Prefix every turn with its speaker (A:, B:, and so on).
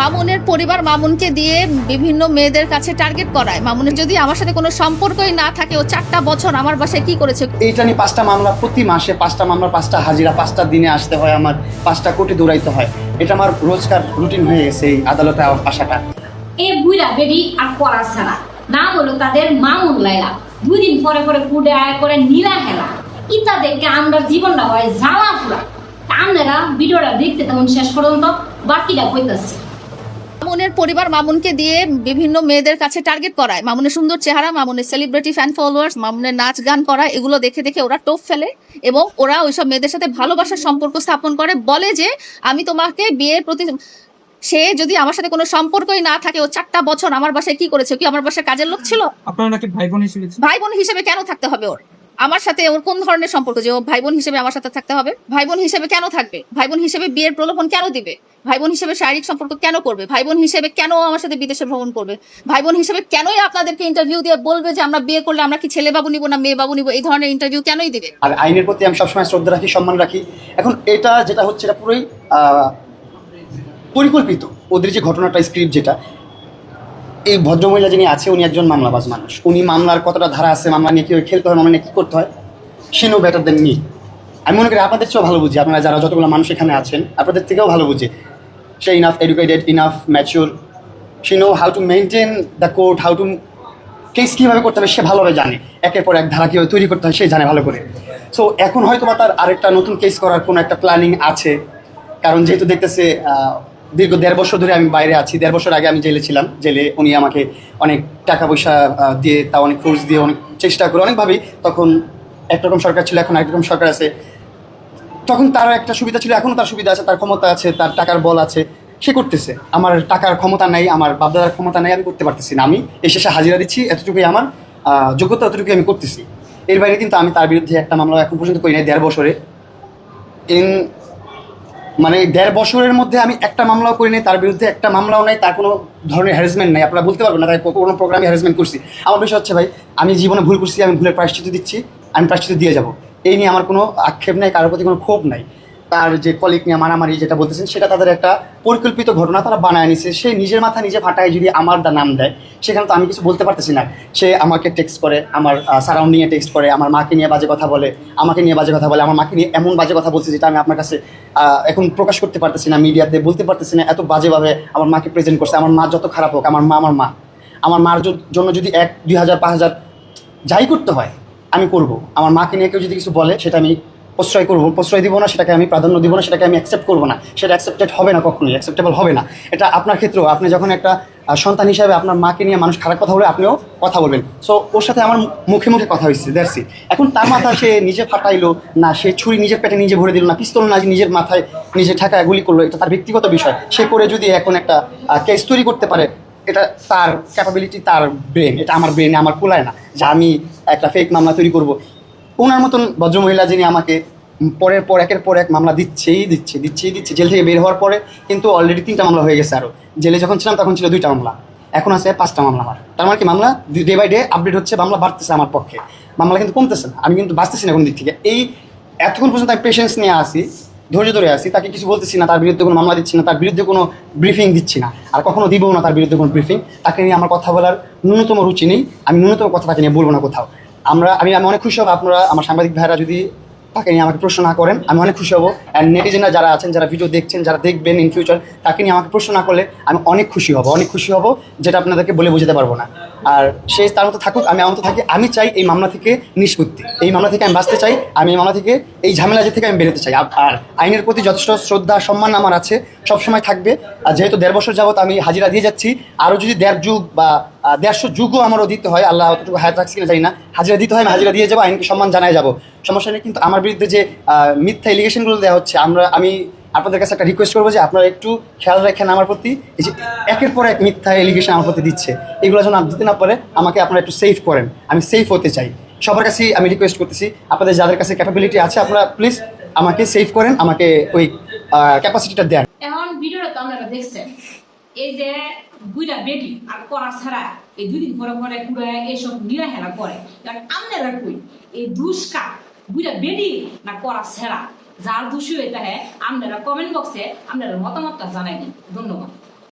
A: মামুনের পরিবার মামুনকে দিয়ে বিভিন্ন মেয়েদের কাছে টার্গেট করায়। মামুনের যদি আমার সাথে কোনো সম্পর্কই না থাকে ও চারটা বছর আমার বাসায় কি করেছে?
B: এইটা নিয়ে পাঁচটা মামলা প্রতি মাসে পাঁচটা মামলা পাঁচটা হাজিরা পাঁচটা দিনে আসতে হয় আমার পাঁচটা কোটি দৌড়াইতে হয়। এটা আমার রোজকার রুটিন হয়ে গেছে এই আদালতে আসাটা
C: এ বুইরা বেডি আর করা ছাড়া। না হলো তাদের মামুন লাইলা। দুই দিন পরে পরে কুডে আয় করে নীলা হেলা ইতা দেখে আমরা জীবনটা হয় জ্বালা ফুলা আপনারা ভিডিওটা দেখতে তেমন শেষ পর্যন্ত বাকিটা কইতাছি।
A: মামুনের পরিবার মামুনকে দিয়ে বিভিন্ন মেয়েদের কাছে টার্গেট করায়। মামুনের সুন্দর চেহারা মামুনের সেলিব্রিটি ফ্যান ফলোয়ার্স মামুনের নাচ গান করা এগুলো দেখে দেখে ওরা টোপ ফেলে এবং ওরা ওইসব মেয়েদের সাথে ভালোবাসার সম্পর্ক স্থাপন করে। বলে যে আমি তোমাকে বিয়ের প্রতি সে যদি আমার সাথে কোনো সম্পর্কই না থাকে ও চারটা বছর আমার বাসায় কি করেছে? কি আমার বাসায় কাজের লোক ছিল?
D: আপনারা নাকি ভাই বোন হিসেবে
A: ভাই বোন হিসেবে কেন থাকতে হবে ওর? আমার সাথে ওর কোন ধরনের সম্পর্ক যে ও ভাই বোন হিসেবে আমার সাথে থাকতে হবে? ভাই বোন হিসেবে কেন থাকবে? ভাই বোন হিসেবে বিয়ের প্রলোভন কেন দিবে? ভাই বোন হিসেবে শারীরিক সম্পর্ক কেন করবে? ভাই বোন হিসেবে কেন আমার সাথে বিদেশে ভ্রমণ করবে? ভাই বোন হিসেবে কেনই আপনাদেরকে ইন্টারভিউ দিয়ে বলবে যে আমরা বিয়ে করলে আমরা কি ছেলে বাবু নিব না মেয়ে বাবু নিব? এই ধরনের ইন্টারভিউ কেনই দিবে?
B: আর আইনের প্রতি আমি সবসময় শ্রদ্ধা রাখি, সম্মান রাখি। এখন এটা যেটা হচ্ছে, এটা পুরোই পরিকল্পিত। ওদের যে ঘটনাটা স্ক্রিপ্ট যেটা এই ভদ্রমহিলা যিনি আছে, উনি একজন মামলাবাজ মানুষ। উনি মামলার কতটা ধারা আছে, মামলা নিয়ে কীভাবে খেলতে হয় মামলা নিয়ে কী করতে হয়, সে নো বেটার দেন মি আমি মনে করি আপনাদের চেয়েও ভালো বুঝি, আপনারা যারা যতগুলো মানুষ এখানে আছেন, আপনাদের থেকেও ভালো বুঝি। সে enough educated enough mature say know how to maintain the court how to case কীভাবে করতে হবে, সে ভালোভাবে জানে। একের পর এক ধারা কীভাবে তৈরি করতে হয়, সে জানে ভালো করে। সো এখন হয়তো বা তার আরেকটা নতুন কেস করার কোনো একটা প্ল্যানিং আছে। কারণ যেহেতু দেখতেছে দীর্ঘ দেড় বছর ধরে আমি বাইরে আছি। দেড় বছর আগে আমি জেলে ছিলাম। জেলে উনি আমাকে অনেক টাকা পয়সা দিয়ে তা অনেক ফোর্স দিয়ে অনেক চেষ্টা করে অনেকভাবেই। তখন একরকম সরকার ছিল, এখন একরকম সরকার আছে। তখন তার একটা সুবিধা ছিল, এখনও তার সুবিধা আছে, তার ক্ষমতা আছে, তার টাকার বল আছে। সে করতেছে। আমার টাকার ক্ষমতা নাই, আমার বাপদাদার ক্ষমতা নাই, আমি করতে পারতেছি না। আমি এসে হাজিরা দিচ্ছি, এতটুকুই আমার যোগ্যতা, এতটুকুই আমি করতেছি। এর বাইরে কিন্তু আমি তার বিরুদ্ধে একটা মামলা এখন পর্যন্ত করি নাই, দেড় বছরে। ইন মানে দেড় বছরের মধ্যে আমি একটা মামলাও করিনি, তার বিরুদ্ধে একটা মামলাও নাই, তার কোনো ধরনের হ্যারাসমেন্ট নেই। আপনারা বলতে পারবেন না তাই কোনো প্রোগ্রামে হ্যারাসমেন্ট করছি। আমার বিষয় হচ্ছে ভাই, আমি জীবনে ভুল করছি, আমি ভুলের প্রায়শ্চিত দিচ্ছি, আমি প্রায়শ্চিত দিয়ে যাব। এই নিয়ে আমার কোনো আক্ষেপ নাই, কারোর প্রতি কোনো ক্ষোভ নাই। তার যে কলিক নিয়ে মারামারি যেটা বলতেছেন, সেটা তাদের একটা পরিকল্পিত ঘটনা তারা বানায় নিছে। সে নিজের মাথা নিজে ফাটায় যদি আমার নাম দেয়, সেখানে তো আমি কিছু বলতে পারতেছি না। সে আমাকে টেক্সট করে, আমার সারাউন্ডিংয়ে টেক্সট করে, আমার মাকে নিয়ে বাজে কথা বলে, আমাকে নিয়ে বাজে কথা বলে, আমার মাকে নিয়ে এমন বাজে কথা বলছে যেটা আমি আপনার কাছে এখন প্রকাশ করতে পারতেছি না মিডিয়াতে, বলতে পারতেছি না এত বাজেভাবে আমার মাকে প্রেজেন্ট করছে। আমার মা যত খারাপ হোক, আমার মা আমার মা। আমার মার জন্য যদি এক, দুই হাজার, পাঁচ হাজার যাই করতে হয়, আমি করব। আমার মাকে নিয়ে কেউ যদি কিছু বলে, সেটা আমি প্রশ্রয় করব, প্রশ্রয় দিব না, সেটাকে আমি প্রাধান্য দিব না, সেটাকে আমি অ্যাকসেপ্ট করব না। সেটা অ্যাকসেপ্টেড হবে না কখনোই অ্যাকসেপ্টেবল হবে না। এটা আপনার ক্ষেত্রেও, আপনি যখন একটা সন্তান হিসাবে আপনার মাকে নিয়ে মানুষ খারাপ কথা বলে, আপনিও কথা বলবেন। সো ওর সাথে আমার মুখে মুখে কথা হয়েছে ইট এখন তার মাথা সে নিজে ফাটাইলো, না, সে ছুরি নিজের পেটে নিজে ভরে দিল, না, পিস্তল না নিজের মাথায় নিজে ঠেকায় গুলি করল, এটা তার ব্যক্তিগত বিষয়। সে করে যদি এখন একটা কেস তৈরি করতে পারে, এটা তার ক্যাপাবিলিটি তার ব্রেন এটা আমার ব্রেনে আমার কুলায় না। যে আমি একটা ফেক মামলা তৈরি করব ওনার মতন ভদ্রমহিলা যিনি আমাকে পরের পর, একের পর এক মামলা দিচ্ছেই দিচ্ছে দিচ্ছেই দিচ্ছে। জেল থেকে বের হওয়ার পরে কিন্তু অলরেডি তিনটা মামলা হয়ে গেছে আরও জেলে যখন ছিলাম তখন ছিল দুইটা মামলা। এখন আছে পাঁচটা মামলা আমার। তার মানে কি মামলা ডে বাই ডে আপডেট হচ্ছে, মামলা বাড়তেছে আমার পক্ষে। মামলা কিন্তু কমতেছে না। আমি কিন্তু বাঁচতেছি না কোনো দিক থেকে। এই এতক্ষণ পর্যন্ত আমি পেশেন্স নিয়ে আসি ধৈর্য ধরে আসি তাকে কিছু বলতেছি না, তার বিরুদ্ধে কোনো মামলা দিচ্ছি না, তার বিরুদ্ধে কোনো ব্রিফিং দিচ্ছি না। আর কখনো দিবও না তার বিরুদ্ধে কোনো ব্রিফিং তাকে নিয়ে আমার কথা বলার ন্যূনতম রুচি নেই। আমি ন্যূনতম কথা তাকে নিয়ে বলব না কোথাও। আমরা, আমি আমি অনেক খুশি হব আপনারা, আমার সাংবাদিক ভাইরা যদি তাকে নিয়ে আমাকে প্রশ্ন না করেন, আমি অনেক খুশি হব। অ্যান্ড নেটিজেনরা যারা আছেন, যারা ভিডিও দেখছেন, যারা দেখবেন ইন ফিউচার তাকে নিয়ে আমাকে প্রশ্ন না করলে আমি অনেক খুশি হব, অনেক খুশি হব, যেটা আপনাদেরকে বলে বোঝাতে পারব না। আর সে তার মতো থাকুক, আমি আমার থাকি, আমি চাই এই মামলা থেকে নিষ্পত্তি। এই মামলা থেকে আমি বাঁচতে চাই, আমি এই মামলা থেকে, এই ঝামেলা থেকে আমি বেরোতে চাই। আর- আইনের প্রতি যথেষ্ট শ্রদ্ধা, সম্মান আমার আছে, সবসময় থাকবে। আর যেহেতু দেড় বছর যাবত আমি হাজিরা দিয়ে যাচ্ছি, আরও যদি দেড় যুগ বা দেড়শো যুগও আমারও দিতে হয়, আল্লাহ অতটুকু হায়াত রাখছি কিনা জানি না, হাজিরা দিতে হয়, আমি হাজিরা দিয়ে যাব, আইনকে সম্মান জানাই যাব। সমস্যা নেই, কিন্তু আমার বিরুদ্ধে যে মিথ্যা এলিগেশনগুলো দেওয়া হচ্ছে, আমরা, আমি আপনাদের কাছে একটা রিকোয়েস্ট করব যে আপনারা একটু খেয়াল রাখেন আমার প্রতি, এই যে একের পর এক মিথ্যা এলিগেশন আমার প্রতি দিচ্ছে। এগুলো যেন দিতে না পারে, আমাকে আপনারা একটু সেফ করেন। আমি সেফ হতে চাই। সবার কাছেই আমি রিকোয়েস্ট করতেছি, আপনাদের যাদের কাছে ক্যাপাবিলিটি আছে, আপনারা প্লিজ আমাকে সেভ করেন, আমাকে ওই ক্যাপাসিটিটা দেন।
C: এখন ভিডিওটা তো আপনারা দেখছেন। এই যে বুইরা বেডি আর করা ছাড়া এই দুই দিন পরে পরে পুরো এইসব নীলা হেলা করে। কারণ আপনারা কই? এই দুষ্কা বুইরা বেডি না করা ছাড়া। যার দোষী এটা হ্যাঁ আপনারা কমেন্ট বক্সে আপনারা মতামতটা জানাই দিন। ধন্যবাদ।